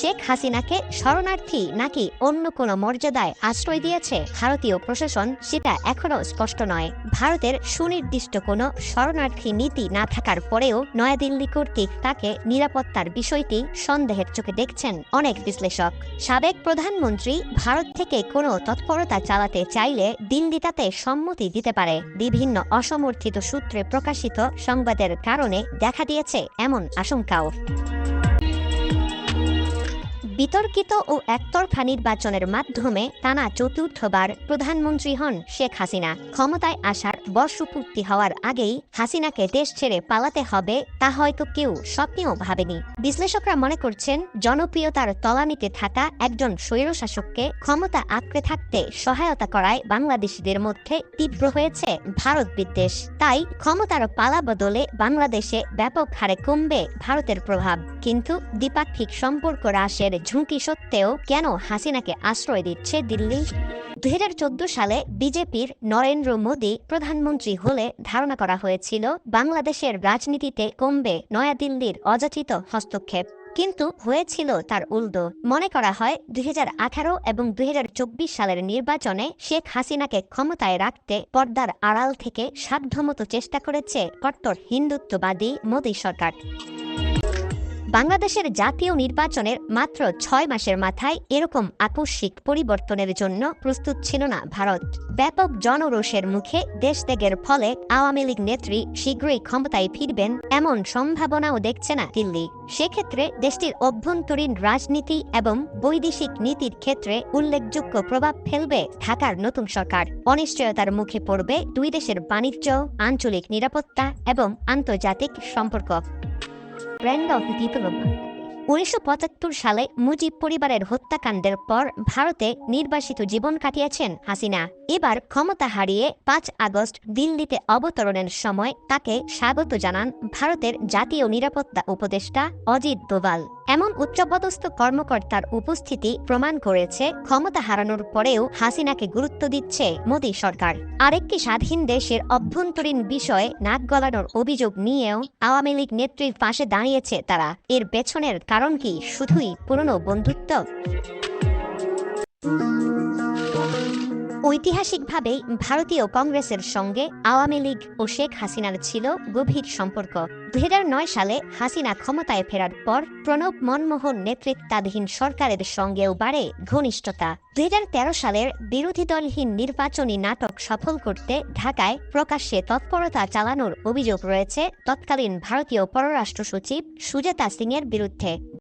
শেখ হাসিনাকে শরণার্থী নাকি অন্য কোনো মর্যাদায় আশ্রয় দিয়েছে ভারতীয় প্রশাসন সেটা এখনও স্পষ্ট নয়। ভারতের সুনির্দিষ্ট কোনো শরণার্থী নীতি না থাকার পরেও নয়াদিল্লি কর্তৃক তাকে নিরাপত্তার বিষয়টি সন্দেহের চোখে দেখছেন অনেক বিশ্লেষক। সাবেক প্রধানমন্ত্রী ভারত থেকে কোনো তৎপরতা চালাতে চাইলে দিল্লি তাতে সম্মতি দিতে পারে। বিভিন্ন অসমর্থিত সূত্রে প্রকাশিত সংবাদের কারণে দেখা দিয়েছে এমন আশঙ্কাও। বিতর্কিত ও একতরফা নির্বাচনের মাধ্যমে টানা চতুর্থবার প্রধানমন্ত্রী হন শেখ হাসিনা। ক্ষমতায় আসার বর্ষপূর্তি হওয়ার আগেই হাসিনাকে দেশ ছেড়ে পালাতে হবে, তা হয়তো কেউ স্বপ্নেও ভাবেনি। বিশ্লেষকরা মনে করছেন, জনপ্রিয়তার তলানিতে থাকা একজন স্বৈরশাসককে ক্ষমতা আঁকড়ে থাকতে সহায়তা করায় বাংলাদেশিদের মধ্যে তীব্র হয়েছে ভারত বিদ্বেষ। তাই ক্ষমতার পালা বদলে বাংলাদেশে ব্যাপক হারে কমবে ভারতের প্রভাব। কিন্তু দ্বিপাক্ষিক সম্পর্ক হ্রাসের ঝুঁকি সত্ত্বেও কেন হাসিনাকে আশ্রয় দিচ্ছে দিল্লি? দুই হাজার চোদ্দ সালে বিজেপির নরেন্দ্র মোদী প্রধানমন্ত্রী হলে ধারণা করা হয়েছিল, বাংলাদেশের রাজনীতিতে কমবে নয়াদিল্লির অযাচিত হস্তক্ষেপ। কিন্তু হয়েছিল তার উল্টো। মনে করা হয় দুই হাজার আঠারো এবং দু হাজার চব্বিশ সালের নির্বাচনে শেখ হাসিনাকে ক্ষমতায় রাখতে পর্দার আড়াল থেকে সাধ্যমতো চেষ্টা করেছে কট্টর হিন্দুত্ববাদী মোদী সরকার। বাংলাদেশের জাতীয় নির্বাচনের মাত্র ছয় মাসের মাথায় এরকম আকস্মিক পরিবর্তনের জন্য প্রস্তুত ছিল না ভারত। ব্যাপক জনরোষের মুখে দেশ ত্যাগের ফলে আওয়ামী লীগ নেত্রী শীঘ্রই ক্ষমতায় ফিরবেন এমন সম্ভাবনাও দেখছে না দিল্লি। সেক্ষেত্রে দেশটির অভ্যন্তরীণ রাজনীতি এবং বৈদেশিক নীতির ক্ষেত্রে উল্লেখযোগ্য প্রভাব ফেলবে ঢাকার নতুন সরকার। অনিশ্চয়তার মুখে পড়বে দুই দেশের বাণিজ্য, আঞ্চলিক নিরাপত্তা এবং আন্তর্জাতিক সম্পর্ক। ব্র্যান্ড অফ ডিপ্লোমা উনিশশো সালে মুজিব পরিবারের হত্যাকাণ্ডের পর ভারতে নির্বাসিত জীবন কাটিয়েছেন হাসিনা। এবার ক্ষমতা হারিয়ে পাঁচ আগস্ট দিল্লিতে অবতরণের সময় তাকে স্বাগত জানান ভারতের জাতীয় নিরাপত্তা উপদেষ্টা অজিত দোভাল। এমন উচ্চপদস্থ কর্মকর্তার উপস্থিতি প্রমাণ করেছে ক্ষমতা হারানোর পরেও হাসিনাকে গুরুত্ব দিচ্ছে মোদী সরকার। আরেকটি স্বাধীন দেশের অভ্যন্তরীণ বিষয়ে নাক গলানোর অভিযোগ নিয়েও আওয়ামী লীগ নেত্রীর পাশে দাঁড়িয়েছে তারা। এর পেছনের কারণ কি? শুধুই পুরনো বন্ধুত্ব? ঐতিহাসিকভাবেই ভারতীয় কংগ্রেসের সঙ্গে আওয়ামী লীগ ও শেখ হাসিনার ছিল গভীর সম্পর্ক। দুই হাজার নয় সালে হাসিনা ক্ষমতায় ফেরার পর প্রণব মনমোহন নেতৃত্বাধীন সরকারের সঙ্গেও বাড়ে ঘনিষ্ঠতা। দুই হাজার তেরো সালের বিরোধী দলহীন নির্বাচনী নাটক সফল করতে ঢাকায় প্রকাশ্যে তৎপরতা চালানোর অভিযোগ রয়েছে তৎকালীন ভারতীয় পররাষ্ট্র সচিব সুজাতা সিংয়ের বিরুদ্ধে।